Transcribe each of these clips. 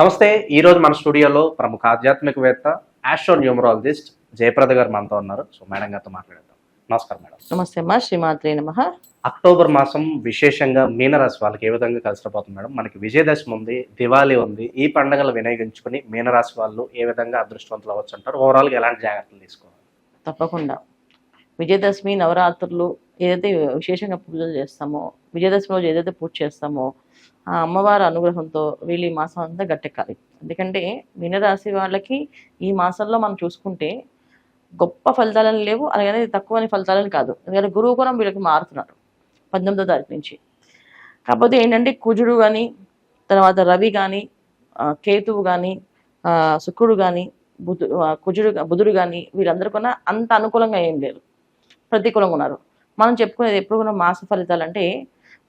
నమస్తే ఈ రోజు మన స్టూడియోలో ప్రముఖ ఆధ్యాత్మికవేత్త ఆస్ట్రో న్యూమరాలజిస్ట్ జయప్రద గారు మనతో ఉన్నారు. సో మేడం గారితో మాట్లాడేద్దాం. నమస్కారం మేడం. నమస్తే అమ్మా శ్రీమాత్రే నమ. అక్టోబర్ మాసం విశేషంగా మీనరాశి వాళ్ళకి ఏ విధంగా కలిసిపోతుంది మేడం? మనకి విజయదశమి ఉంది దివాళీ ఉంది. ఈ పండుగలు వినియోగించుకుని మీనరాశి వాళ్ళు ఏ విధంగా అదృష్టవంతులు అవ్వచ్చు అంటారు? ఓవరాల్గా ఎలాంటి జాగ్రత్తలు తీసుకోవాలి? తప్పకుండా. విజయదశమి నవరాత్రులు ఏదైతే విశేషంగా పూజలు చేస్తామో విజయదశమి రోజు ఏదైతే పూజ చేస్తామో ఆ అమ్మవారి అనుగ్రహంతో వీళ్ళు ఈ మాసం అంతా గట్టెక్కాలి. ఎందుకంటే మీనరాశి వాళ్ళకి ఈ మాసంలో మనం చూసుకుంటే గొప్ప ఫలితాలని లేవు అలాగనే తక్కువని ఫలితాలని కాదు. ఎందుకంటే గురువు కూడా వీళ్ళకి మారుతున్నారు పద్దెనిమిదో తారీఖు నుంచి. కాకపోతే ఏంటంటే కుజుడు కానీ తర్వాత రవి కానీ కేతువు కానీ శుక్రుడు కానీ బుధు కుజుడు బుధుడు కానీ వీళ్ళందరూ కూడా అంత అనుకూలంగా ఏం లేరు ప్రతికూలంగా ఉన్నారు. మనం చెప్పుకునేది ఎప్పుడు కూడా మాస ఫలితాలు అంటే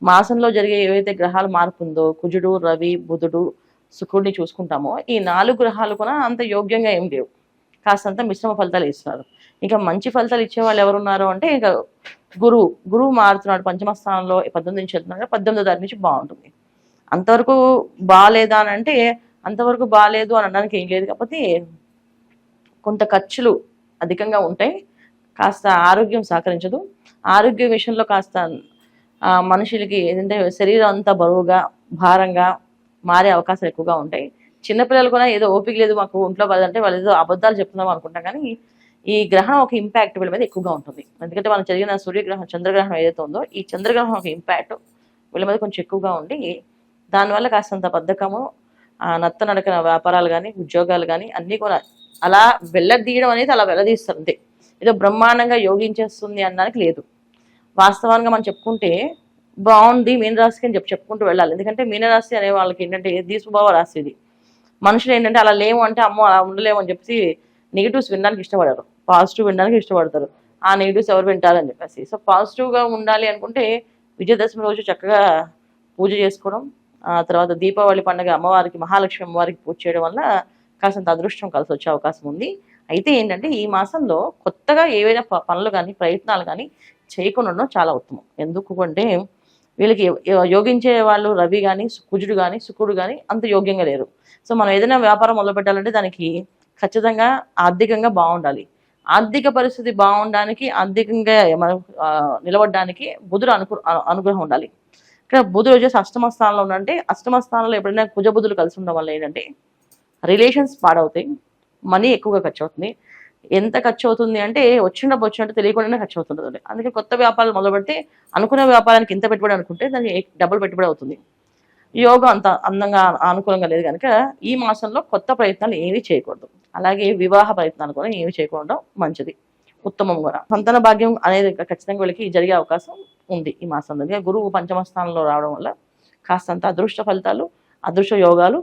మాసంలో జరిగే ఏవైతే గ్రహాలు మార్పు ఉందో కుజుడు రవి బుధుడు శుక్రుడిని చూసుకుంటామో ఈ నాలుగు గ్రహాలు కూడా అంత యోగ్యంగా ఏం లేవు. కాస్తంత మిశ్రమ ఫలితాలు ఇస్తున్నారు ఇంకా మంచి ఫలితాలు ఇచ్చే వాళ్ళు ఎవరున్నారు అంటే ఇక గురువు. గురువు మారుతున్నాడు పంచమ స్థానంలో పద్దెనిమిది నుంచి వెళ్తున్నాడు పద్దెనిమిదో తారీఖు నుంచి బాగుంటుంది. అంతవరకు బాగాలేదా అని అంటే అంతవరకు బాగాలేదు అని అనడానికి ఏం లేదు. కాకపోతే కొంత ఖర్చులు అధికంగా ఉంటాయి. కాస్త ఆరోగ్యం సహకరించదు. ఆరోగ్య విషయంలో కాస్త మనుషులకి ఏంటంటే శరీరం అంతా బరువుగా భారంగా మారే అవకాశాలు ఎక్కువగా ఉంటాయి. చిన్నపిల్లలు కూడా ఏదో ఓపిక లేదు మాకు ఒంట్లో పదంటే వాళ్ళు ఏదో అబద్ధాలు చెప్తున్నాం అనుకుంటాం కానీ ఈ గ్రహణం ఒక ఇంపాక్ట్ వీళ్ళ మీద ఎక్కువగా ఉంటుంది. ఎందుకంటే మనం జరిగిన సూర్యగ్రహం చంద్రగ్రహణం ఏదైతే ఉందో ఈ చంద్రగ్రహణం ఒక ఇంపాక్ట్ వీళ్ళ మీద కొంచెం ఎక్కువగా ఉండి దానివల్ల కాస్తంత బద్ధకము ఆ, నత్త నడకన వ్యాపారాలు కానీ ఉద్యోగాలు కానీ అన్నీ కూడా అలా వెళ్ళదీయడం అనేది అలా వెళ్ళదీస్తుంది ఏదో బ్రహ్మాండంగా యోగించేస్తుంది అనడానికి లేదు. వాస్తవానికి మనం చెప్పుకుంటే బాగుంది మీనరాశికి అని చెప్పి చెప్పుకుంటూ వెళ్ళాలి. ఎందుకంటే మీనరాశి అనే వాళ్ళకి ఏంటంటే దీస్వభావ రాశి ఇది. మనుషులు ఏంటంటే అలా లేవు అంటే అమ్మో అలా ఉండలేము అని చెప్పి నెగిటివ్స్ వినడానికి ఇష్టపడరు. పాజిటివ్ వినడానికి ఇష్టపడతారు. ఆ నెగిటివ్స్ ఎవరు వింటారని చెప్పేసి. సో పాజిటివ్గా ఉండాలి అనుకుంటే విజయదశమి రోజు చక్కగా పూజ చేసుకోవడం ఆ తర్వాత దీపావళి పండుగ అమ్మవారికి మహాలక్ష్మి అమ్మవారికి పూజ చేయడం వల్ల కాసంత అదృష్టం కలిసి వచ్చే అవకాశం ఉంది. అయితే ఏంటంటే ఈ మాసంలో కొత్తగా ఏవైనా ప- పనులు కానీ ప్రయత్నాలు కానీ చేయకుండా ఉండడం చాలా ఉత్తమం. ఎందుకు అంటే వీళ్ళకి యోగించే వాళ్ళు రవి కానీ కుజుడు కానీ శుక్రుడు కానీ అంత యోగ్యంగా లేరు. సో మనం ఏదైనా వ్యాపారం మొదలు పెట్టాలంటే దానికి ఖచ్చితంగా ఆర్థికంగా బాగుండాలి. ఆర్థిక పరిస్థితి బాగుండడానికి ఆర్థికంగా మనం నిలబడడానికి బుధుడు అనుకు అనుగ్రహం ఉండాలి. ఇక్కడ బుధుడు వచ్చేసి అష్టమ స్థానంలో ఉండంటే అష్టమ స్థానంలో ఎప్పుడైనా కుజ బుధులు కలిసి ఉండడం వల్ల ఏంటంటే రిలేషన్స్ పాడవుతాయి. మనీ ఎక్కువగా ఖర్చు అవుతుంది ఎంత ఖర్చు అవుతుంది అంటే వచ్చినప్పుడు వచ్చినట్టు తెలియకుండానే ఖర్చు అవుతుంది అందుకే కొత్త వ్యాపారాలు మొదలుపెడితే అనుకున్న వ్యాపారానికి ఇంత పెట్టుబడి అనుకుంటే దానికి డబుల్ పెట్టుబడి అవుతుంది. యోగం అంత అందంగా అనుకూలంగా లేదు కనుక ఈ మాసంలో కొత్త ప్రయత్నాలు ఏమీ చేయకూడదు. అలాగే వివాహ ప్రయత్నాలు కూడా ఏమీ చేయకూడడం మంచిది. ఉత్తమం కూడా. సంతాన భాగ్యం అనేది ఖచ్చితంగా వీళ్ళకి జరిగే అవకాశం ఉంది ఈ మాసంలో. గురువు పంచమ స్థానంలో రావడం వల్ల కాస్తంత అదృష్ట ఫలితాలు అదృష్ట యోగాలు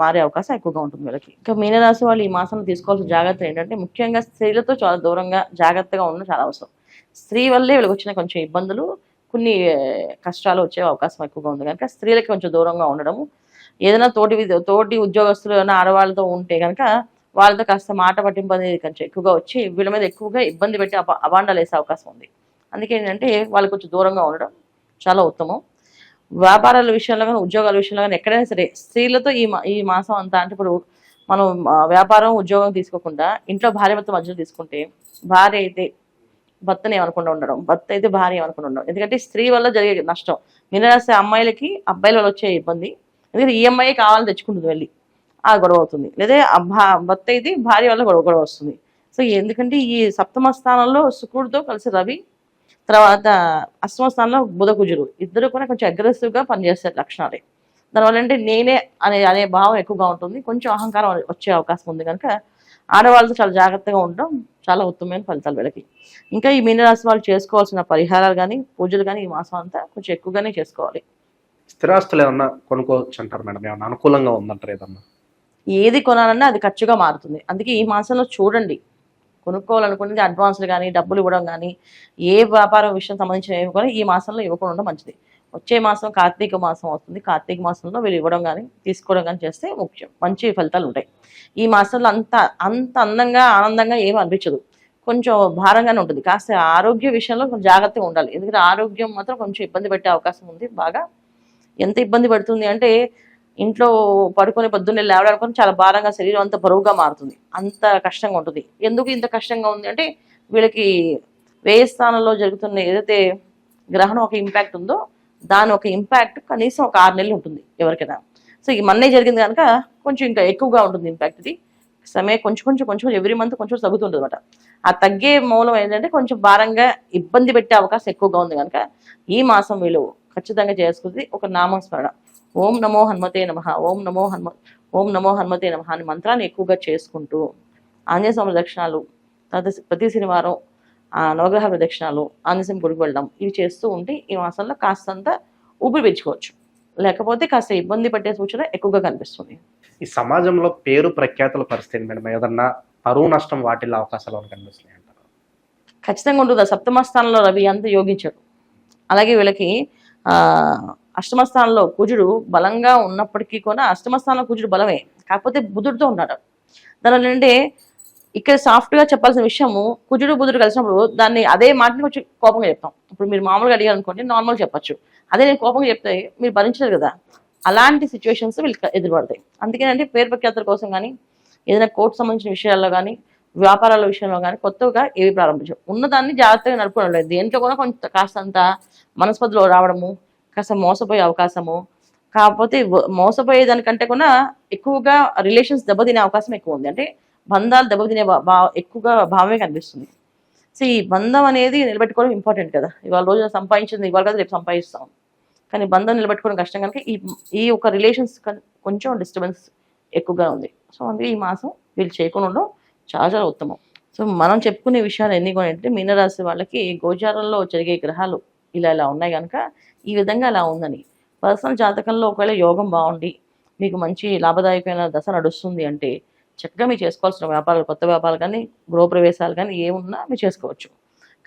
మారే అవకాశం ఎక్కువగా ఉంటుంది వీళ్ళకి. ఇంకా మీనరాశి వాళ్ళు ఈ మాసంలో తీసుకోవాల్సిన జాగ్రత్తలు ఏంటంటే ముఖ్యంగా స్త్రీలతో చాలా దూరంగా జాగ్రత్తగా ఉండడం చాలా అవసరం. స్త్రీ వల్లే వీళ్ళకి వచ్చిన కొంచెం ఇబ్బందులు కొన్ని కష్టాలు వచ్చే అవకాశం ఎక్కువగా ఉంది. కనుక స్త్రీలకి కొంచెం దూరంగా ఉండడము ఏదైనా తోటి తోటి ఉద్యోగస్తులు ఏమైనా ఆడవాళ్ళతో ఉంటే కనుక వాళ్ళతో కాస్త మాట పట్టింపు అనేది కొంచెం ఎక్కువగా వచ్చి వీళ్ళ మీద ఎక్కువగా ఇబ్బంది పెట్టి అప వేసే అవకాశం ఉంది. అందుకే ఏంటంటే వాళ్ళు కొంచెం దూరంగా ఉండడం చాలా ఉత్తమం. వ్యాపారాల విషయంలో కానీ ఉద్యోగాల విషయంలో కానీ ఎక్కడైనా సరే స్త్రీలతో ఈ ఈ మాసం అంతా అంటే ఇప్పుడు మనం వ్యాపారం ఉద్యోగం తీసుకోకుండా ఇంట్లో భార్య భర్త మధ్యలో తీసుకుంటే భార్య అయితే భర్తని ఏమనుకుండా ఉండడం భర్త అయితే భార్య ఏమనుకుండా ఉండడం. ఎందుకంటే స్త్రీ వల్ల జరిగే నష్టం. మీనరాశి అమ్మాయిలకి అబ్బాయిల వల్ల వచ్చే ఇబ్బంది. ఎందుకంటే ఈఎంఐ కావాలని తెచ్చుకుంటుంది వెళ్ళి ఆ గొడవ అవుతుంది. లేదా భర్త అయితే భార్య వల్ల గొడవ గొడవ వస్తుంది. సో ఎందుకంటే ఈ సప్తమ స్థానంలో శుకుడితో కలిసి రవి తర్వాత అష్టమ స్థానంలో బుధ కుజుడు ఇద్దరు కూడా కొంచెం aggressive గా పనిచేసే లక్షణాలే. దానివల్ల అంటే నేనే అనే అనే భావం ఎక్కువగా ఉంటుంది. కొంచెం అహంకారం వచ్చే అవకాశం ఉంది కనుక ఆడవాళ్ళతో చాలా జాగ్రత్తగా ఉండడం చాలా ఉత్తమమైన ఫలితాలు వీళ్ళకి. ఇంకా ఈ మీనరాశి వాళ్ళు చేసుకోవాల్సిన పరిహారాలు కానీ పూజలు కానీ ఈ మాసం అంతా కొంచెం ఎక్కువగానే చేసుకోవాలి. స్థిరాస్తులు ఏమన్నా కొనుక్కోవచ్చు అంటారు మేడం? ఏమన్నా అనుకూలంగా ఉందంటారు ఏదన్నా? ఏది కొనాలన్నా అది ఖర్చుగా మారుతుంది. అందుకే ఈ మాసంలో చూడండి. కొనుక్కోవాలనుకునేది అడ్వాన్స్లు కానీ డబ్బులు ఇవ్వడం కానీ ఏ వ్యాపారం విషయం సంబంధించిన ఏమి ఈ మాసంలో ఇవ్వకుండా ఉండడం మంచిది. వచ్చే మాసం కార్తీక మాసం వస్తుంది. కార్తీక మాసంలో వీళ్ళు ఇవ్వడం కానీ తీసుకోవడం కానీ చేస్తే ముఖ్యం. మంచి ఫలితాలు ఉంటాయి. ఈ మాసంలో అంత అంత అందంగా ఆనందంగా ఏమి అనిపించదు. కొంచెం భారంగానే ఉంటుంది. కాస్త ఆరోగ్య విషయంలో కొంచెం జాగ్రత్తగా ఉండాలి. ఎందుకంటే ఆరోగ్యం మాత్రం కొంచెం ఇబ్బంది పెట్టే అవకాశం ఉంది. బాగా ఎంత ఇబ్బంది పడుతుంది అంటే ఇంట్లో పడుకొని పొద్దున్నే లేవడానికి చాలా భారంగా శరీరం అంత బరువుగా మారుతుంది. అంత కష్టంగా ఉంటుంది. ఎందుకు ఇంత కష్టంగా ఉంది అంటే వీళ్ళకి వ్యయ స్థానంలో జరుగుతున్న ఏదైతే గ్రహణం ఒక ఇంపాక్ట్ ఉందో దాని ఒక ఇంపాక్ట్ కనీసం ఒక ఆరు నెలలు ఉంటుంది ఎవరికైనా. సో ఈ మన్నే జరిగింది కనుక కొంచెం ఇంకా ఎక్కువగా ఉంటుంది ఇంపాక్ట్ ఇది. సమయం కొంచెం కొంచెం కొంచెం ఎవ్రీ మంత్ కొంచెం తగ్గుతుంది అనమాట ఆ తగ్గే మూలం ఏంటంటే కొంచెం భారంగా ఇబ్బంది పెట్టే అవకాశం ఎక్కువగా ఉంది కనుక ఈ మాసం వీళ్ళు ఖచ్చితంగా చేసుకుంది ఒక నామస్మరణ. ఓం నమో హనుమతే నమ ఓం నమో హనుమ ఓం నమో హనుమతే నమ అనే మంత్రాన్ని ఎక్కువగా చేసుకుంటూ ఆంజనేయ స్వామి దక్షిణాలు తర్వాత ప్రతి శనివారం ఆ నవగ్రహ ప్రదక్షిణాలు ఆంజనేయం గుడికి వెళ్ళడం ఇవి చేస్తూ ఉంటే ఈ మాసంలో కాస్తంత ఊపిరి పెంచుకోవచ్చు లేకపోతే కాస్త ఇబ్బంది పట్టే సూచన ఎక్కువగా కనిపిస్తుంది. ఈ సమాజంలో పేరు ప్రఖ్యాతుల పరిస్థితి మేడం ఏదన్నా పరువు నష్టం వాటిల్లో అవకాశాలు కనిపిస్తున్నాయి అంటారు? ఖచ్చితంగా ఉంటుంది. సప్తమ స్థానంలో రవి అంత యోగించాడు. అలాగే వీళ్ళకి ఆ అష్టమ స్థానంలో కుజుడు బలంగా ఉన్నప్పటికీ కూడా అష్టమ స్థానంలో కుజుడు బలమే. కాకపోతే బుధుడితో ఉన్నాడు దానివల్ల ఏంటంటే ఇక్కడ సాఫ్ట్గా చెప్పాల్సిన విషయము కుజుడు బుధుడు కలిసినప్పుడు దాన్ని అదే మాటని కొంచెం కోపంగా చెప్తాం. ఇప్పుడు మీరు మామూలుగా అడిగారు అనుకోండి నార్మల్ చెప్పొచ్చు. అదే నేను కోపంగా చెప్తే మీరు భరించలేరు కదా. అలాంటి సిచ్యువేషన్స్ వీళ్ళు ఎదురుపడతాయి. అందుకేనంటే పేరు ప్రఖ్యాతుల కోసం కానీ ఏదైనా కోర్టు సంబంధించిన విషయాల్లో కానీ వ్యాపారాల విషయంలో కానీ కొత్తగా ఏవి ప్రారంభించాం ఉన్నదాన్ని జాగ్రత్తగా నడుపుకోవడం లేదు. దేంట్లో కూడా కొంచెం కాస్తంత మనస్పతిలో రావడము కాస్త మోసపోయే అవకాశము. కాకపోతే మోసపోయే మోసపోయేదానికంటే కూడా ఎక్కువగా రిలేషన్స్ దెబ్బతినే అవకాశం ఎక్కువ ఉంది. అంటే బంధాలు దెబ్బతినే భా- ఎక్కువగా భావమే కనిపిస్తుంది. సో ఈ బంధం అనేది నిలబెట్టుకోవడం ఇంపార్టెంట్ కదా. ఇవాళ రోజు సంపాదించింది ఇవాళ కదా రేపు సంపాదిస్తాం. కానీ బంధం నిలబెట్టుకోవడం కష్టం కనుక ఈ ఈ ఒక రిలేషన్స్ కొంచెం డిస్టర్బెన్స్ ఎక్కువగా ఉంది. సో అందుకే ఈ మాసం వీళ్ళు చేయకుండా ఉండడం చాలా చాలా ఉత్తమం. సో మనం చెప్పుకునే విషయాలు ఎన్ని కూడా అంటే మీనరాశి వాళ్ళకి గోచారంలో జరిగే గ్రహాలు ఇలా ఇలా ఉన్నాయి కనుక ఈ విధంగా అలా ఉందని. పర్సనల్ జాతకంలో ఒకవేళ యోగం బాగుండి మీకు మంచి లాభదాయకమైన దశ నడుస్తుంది అంటే చక్కగా మీరు చేసుకోవాల్సిన వ్యాపారాలు కొత్త వ్యాపారాలు కానీ గృహప్రవేశాలు కానీ ఏమున్నా మీరు చేసుకోవచ్చు.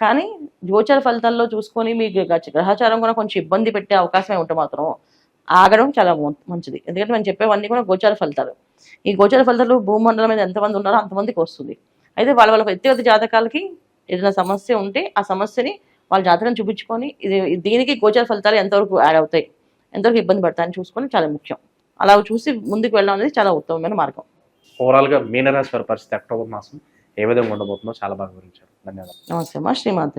కానీ గోచర ఫలితాల్లో చూసుకొని మీకు గ్రహచారం కూడా కొంచెం ఇబ్బంది పెట్టే అవకాశమే ఉంటే మాత్రం ఆగడం చాలా మంచిది. ఎందుకంటే మనం చెప్పేవన్నీ కూడా గోచార ఫలితాలు. ఈ గోచార ఫలితాలు భూమండలం మీద ఎంతమంది ఉన్నారో అంతమందికి వస్తుంది. అయితే వాళ్ళ వాళ్ళ వ్యక్తిగత జాతకాలకి ఏదైనా సమస్య ఉంటే ఆ సమస్యని వాళ్ళ జాతకం చూపించుకొని ఇది దీనికి గోచార ఫలితాలు ఎంతవరకు యాడ్ అవుతాయి ఎంతవరకు ఇబ్బంది పడతాయని చూసుకొని చాలా ముఖ్యం. అలా చూసి ముందుకు వెళ్ళడం అనేది చాలా ఉత్తమమైన మార్గం. ఓవరాల్గా మీనరాశి వారి పరిస్థితి అక్టోబర్ మాసం ఏ విధంగా ఉండబోతుందో చాలా బాగా వివరించారు. ధన్యవాదాలు. నమస్తే అమ్మా. శ్రీమాత